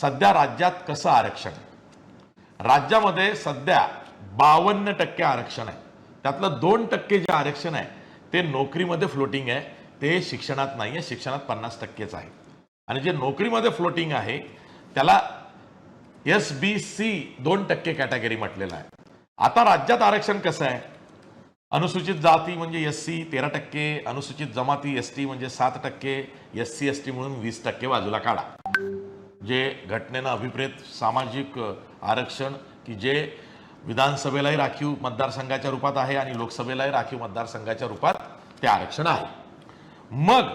सध्या राज्यात कसं आरक्षण आहे? राज्यामध्ये सध्या बावन्न टक्के आरक्षण आहे. त्यातलं दोन टक्के जे आरक्षण आहे ते नोकरीमध्ये फ्लोटिंग आहे. ते शिक्षणात नाही आहे शिक्षणात पन्नास टक्केच आहे. आणि जे नोकरीमध्ये फ्लोटिंग आहे त्याला एस बी सी दोन टक्के कॅटेगरी म्हटलेलं आहे. आता राज्यात आरक्षण कसं आहे? अनुसूचित जाती म्हणजे एस सी तेरा टक्के अनुसूचित जमाती एस टी म्हणजे सात टक्के एस सी एस टी म्हणून वीस टक्के बाजूला काढा. जे घटनेनं अभिप्रेत सामाजिक आरक्षण की जे विधानसभेलाही राखीव मतदारसंघाच्या रूपात आहे आणि लोकसभेलाही राखीव मतदारसंघाच्या रूपात ते आरक्षण आहे. मग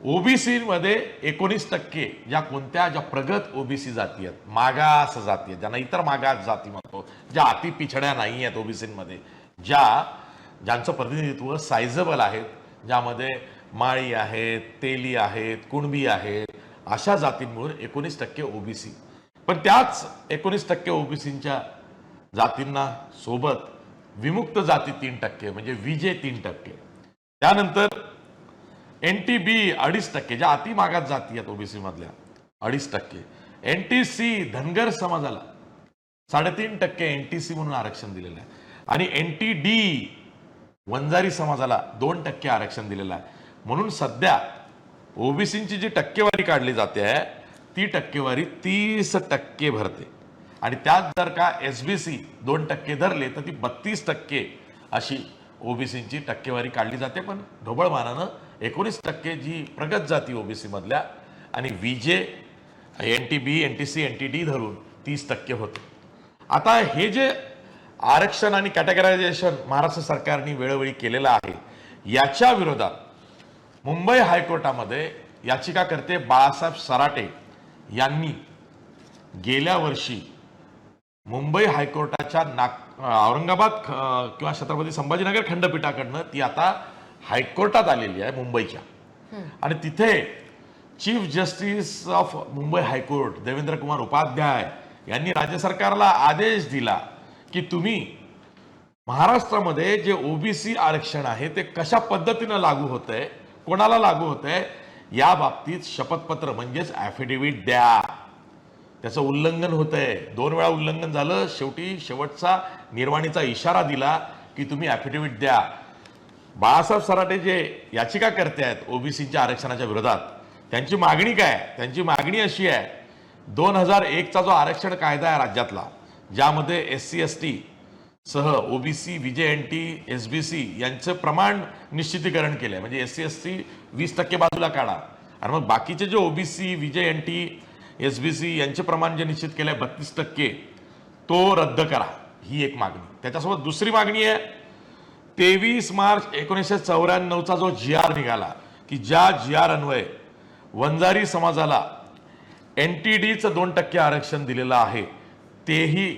ओबीसीमध्ये एकोणीस टक्के ज्या कोणत्या ज्या प्रगत ओबीसी जाती आहेत मागास जाती आहेत ज्यांना इतर मागास जाती म्हणतो ज्या अति पिछड्या नाही आहेत ओबीसीमध्ये ज्या ज्यांचं प्रतिनिधित्व सायझेबल आहेत ज्यामध्ये माळी आहेत तेली आहेत कुणबी आहेत अशा जातींमुळे एकोणीस टक्के ओबीसी. पण त्याच एकोणीस टक्के ओबीसींच्या जातींना सोबत विमुक्त जाती तीन टक्के म्हणजे विजे तीन टक्के. त्यानंतर एन टी बी अडीच टक्के ज्या अति मागात जाती आहेत ओबीसी मधल्या अडीच टक्के. एन टी सी धनगर समाजाला साडेतीन टक्के एन टी सी म्हणून आरक्षण दिलेलं आहे. आणि एन टी डी वंजारी समाजाला दोन टक्के आरक्षण दिलेलं आहे. म्हणून सध्या ओबीसींची जी टक्केवारी काढली जाते आहे ती टक्केवारी तीस टक्के भरते. आणि त्यात जर का एस बी सी दोन टक्के धरले तर ती बत्तीस टक्के अशी ओबीसींची टक्केवारी काढली जाते. पण ढोबळमानानं एकोणीस टक्के जी प्रगत जाती ओबीसीमधल्या आणि आणि जे N T B N T C N T D धरून तीस टक्के होते. आता हे जे आरक्षण आणि कॅटेगरायझेशन महाराष्ट्र सरकारने वेळोवेळी केलेलं आहे याच्या विरोधात मुंबई हायकोर्टामध्ये याचिकाकर्ते बाळासाहेब सराटे यांनी. गेल्या वर्षी मुंबई हायकोर्टाच्या नाग औरंगाबाद किंवा छत्रपती संभाजीनगर खंडपीठाकडनं ती आता हायकोर्टात आलेली आहे मुंबईच्या. आणि तिथे chief justice of Mumbai high court Devendra Kumar Upadhyay यांनी राज्य सरकारला आदेश दिला की तुम्ही महाराष्ट्रामध्ये जे ओबीसी आरक्षण आहे ते कशा पद्धतीनं लागू होतंय कोणाला लागू होतंय? या बाबतीत शपथपत्र म्हणजेच ॲफिडेव्हिट द्या. त्याचं उल्लंघन होतंय. दोन वेळा उल्लंघन झालं. शेवटी शेवटचा निर्वाणीचा इशारा दिला की तुम्ही ॲफिडेव्हिट द्या. बाळासाहेब सराटे जे याचिका करते आहेत ओबीसीच्या आरक्षणाच्या विरोधात त्यांची मागणी काय? त्यांची मागणी अशी आहे. दोन हजार एकचा जो आरक्षण कायदा आहे राज्यातला ज्यामध्ये एस सी एस टी सह OBC V J N T S B C यांचं प्रमाण निश्चितीकरण केलं आहे म्हणजे एस सी एस सी वीस टक्के बाजूला काढा. आणि मग बाकीचे जे OBC V J N T S B C यांचे प्रमाण जे निश्चित केलं आहे बत्तीस टक्के तो रद्द करा. ही एक मागणी. त्याच्यासोबत दुसरी मागणी आहे तेवीस मार्च एकोणीसशे चौऱ्याण्णवचा जो जी आर निघाला की ज्या जी आर अन्वये वंजारी समाजाला एन टी डीचं दोन टक्के आरक्षण दिलेलं आहे तेही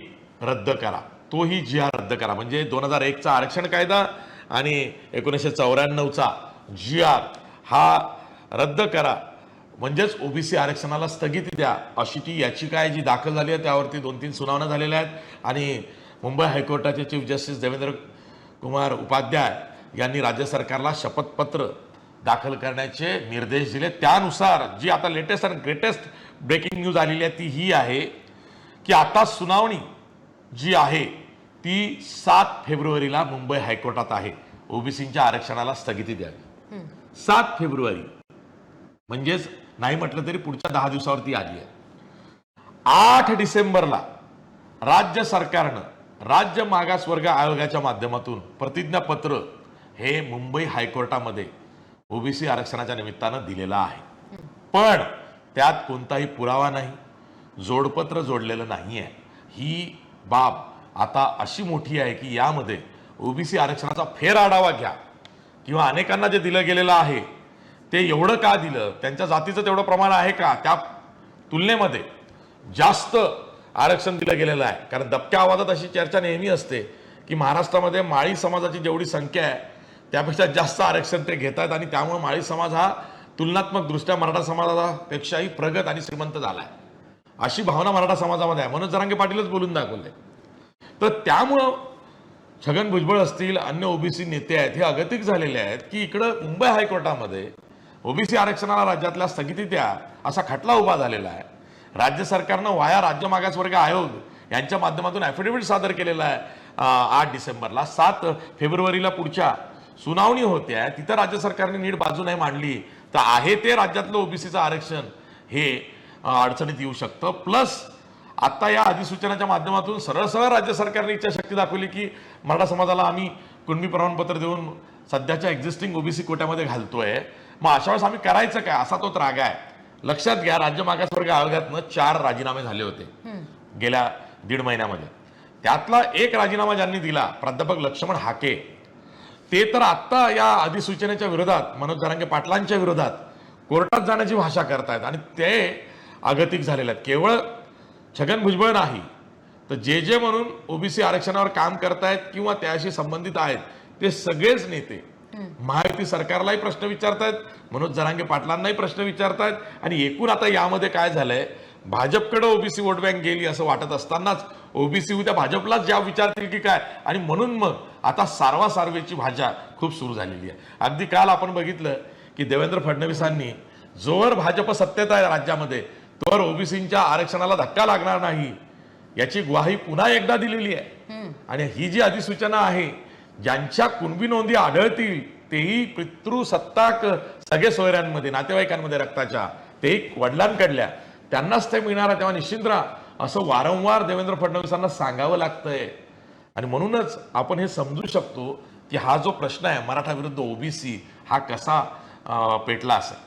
रद्द करा. तोही जी आर रद्द करा. म्हणजे दोन हजार एकचा आरक्षण कायदा आणि एकोणीसशे चौऱ्याण्णवचा जी आर हा रद्द करा. म्हणजेच ओबीसी आरक्षणाला स्थगिती द्या. अशी ती याचिका आहे जी दाखल झाली आहे. त्यावरती दोन तीन सुनावण्या झालेल्या आहेत. आणि मुंबई हायकोर्टाचे चीफ जस्टिस देवेंद्र कुमार उपाध्याय यांनी राज्य सरकारला शपथपत्र दाखल करण्याचे निर्देश दिले. त्यानुसार जी आता लेटेस्ट आणि ग्रेटेस्ट ब्रेकिंग न्यूज आलेली आहे ती ही आहे की आता सुनावणी जी आहे ती सात फेब्रुवारीला मुंबई हायकोर्टात आहे. ओबीसीच्या आरक्षणाला स्थगिती द्यावी. सात फेब्रुवारी म्हणजेच नाही म्हटलं तरी पुढच्या दहा दिवसावरती आली आहे. आठ डिसेंबरला राज्य सरकारनं राज्य मागासवर्ग आयोगाच्या माध्यमातून प्रतिज्ञापत्र हे मुंबई हायकोर्टामध्ये ओबीसी आरक्षणाच्या निमित्तानं दिलेलं आहे. पण त्यात कोणताही पुरावा नाही जोडपत्र जोडलेलं नाही आहे ही बाब आता अशी मोठी आहे की यामध्ये ओबीसी आरक्षणाचा फेर आढावा घ्या. किंवा अनेकांना जे दिलं गेलेलं आहे ते एवढं का दिलं? त्यांच्या जातीचं तेवढं प्रमाण आहे का? त्या तुलनेमध्ये जास्त आरक्षण दिलं गेलेलं आहे. कारण दबक्या आवाजात अशी चर्चा नेहमी असते की महाराष्ट्रामध्ये माळी समाजाची जेवढी संख्या आहे त्यापेक्षा जास्त आरक्षण ते घेत आहेत आणि त्यामुळे माळी समाज हा तुलनात्मकदृष्ट्या मराठा समाजापेक्षाही प्रगत आणि श्रीमंत झाला आहे. अशी भावना मराठा समाजामध्ये आहे. मनोज जरांगे पाटीलच बोलून दाखवले तर त्यामुळं छगन भुजबळ असतील अन्य ओबीसी नेते आहेत हे अगतिक झालेले आहेत की इकडं मुंबई हायकोर्टामध्ये ओबीसी आरक्षणाला राज्यातल्या स्थगिती द्या असा खटला उभा झालेला आहे. राज्य सरकारनं वाया राज्य मागासवर्ग आयोग यांच्या माध्यमातून ॲफिडेव्हिट सादर केलेला आहे आठ डिसेंबरला. सात फेब्रुवारीला पुढच्या सुनावणी होत्या तिथं राज्य सरकारने नीट बाजू नाही मांडली. तर आहे ते राज्यातलं ओबीसीचं आरक्षण हे अडचणीत येऊ शकतं. प्लस आता या अधिसूचनाच्या माध्यमातून सरळ सरळ राज्य सरकारने इच्छाशक्ती दाखवली की मराठा समाजाला आम्ही कुणबी प्रमाणपत्र देऊन सध्याच्या एक्झिस्टिंग ओबीसी कोट्यामध्ये घालतोय. मग अशा वेळेस आम्ही करायचं काय? असा तो त्राग आहे. लक्षात घ्या राज्य मागासवर्ग आयोगातनं चार राजीनामे झाले होते. गेल्या दीड महिन्यामध्ये. त्यातला एक राजीनामा ज्यांनी दिला प्राध्यापक लक्ष्मण हाके ते तर आत्ता या अधिसूचनेच्या विरोधात मनोज जरांगे पाटलांच्या विरोधात कोर्टात जाण्याची भाषा करतायत. आणि ते अगतिक झालेले आहेत. केवळ छगन भुजबळ नाही तर जे जे म्हणून ओबीसी आरक्षणावर काम करतायत किंवा त्याशी संबंधित आहेत ते सगळेच नेते महायुती सरकारलाही प्रश्न विचारतायत मनोज जरांगे पाटलांनाही प्रश्न विचारतायत आणि एकूण आता यामध्ये काय झालंय भाजपकडे ओबीसी वोट बँक गेली असं वाटत असतानाच ओबीसी उद्या भाजपलाच ज्या विचारतील की काय? आणि म्हणून मग आता सारवा सारवेची भाषा खूप सुरू झालेली आहे. अगदी काल आपण बघितलं की देवेंद्र फडणवीसांनी जोवर भाजप सत्तेत आहे राज्यामध्ये तोवर ओबीसींच्या आरक्षणाला धक्का लागणार नाही. याची ग्वाही पुन्हा एकदा दिलेली आहे. आणि ही जी अधिसूचना आहे ज्यांच्या कुणबी नोंदी आढळतील तेही पितृसत्ताक सगळे सोयऱ्यांमध्ये नातेवाईकांमध्ये रक्ताच्या तेही वडिलांकडल्या. त्यांनाच ते मिळणार तेव्हा निश्चित राहा. असं वारंवार देवेंद्र फडणवीसांना सांगावं लागतंय. आणि म्हणूनच आपण हे समजू शकतो की हा जो प्रश्न आहे मराठा विरुद्ध ओबीसी हा कसा पेटला असेल.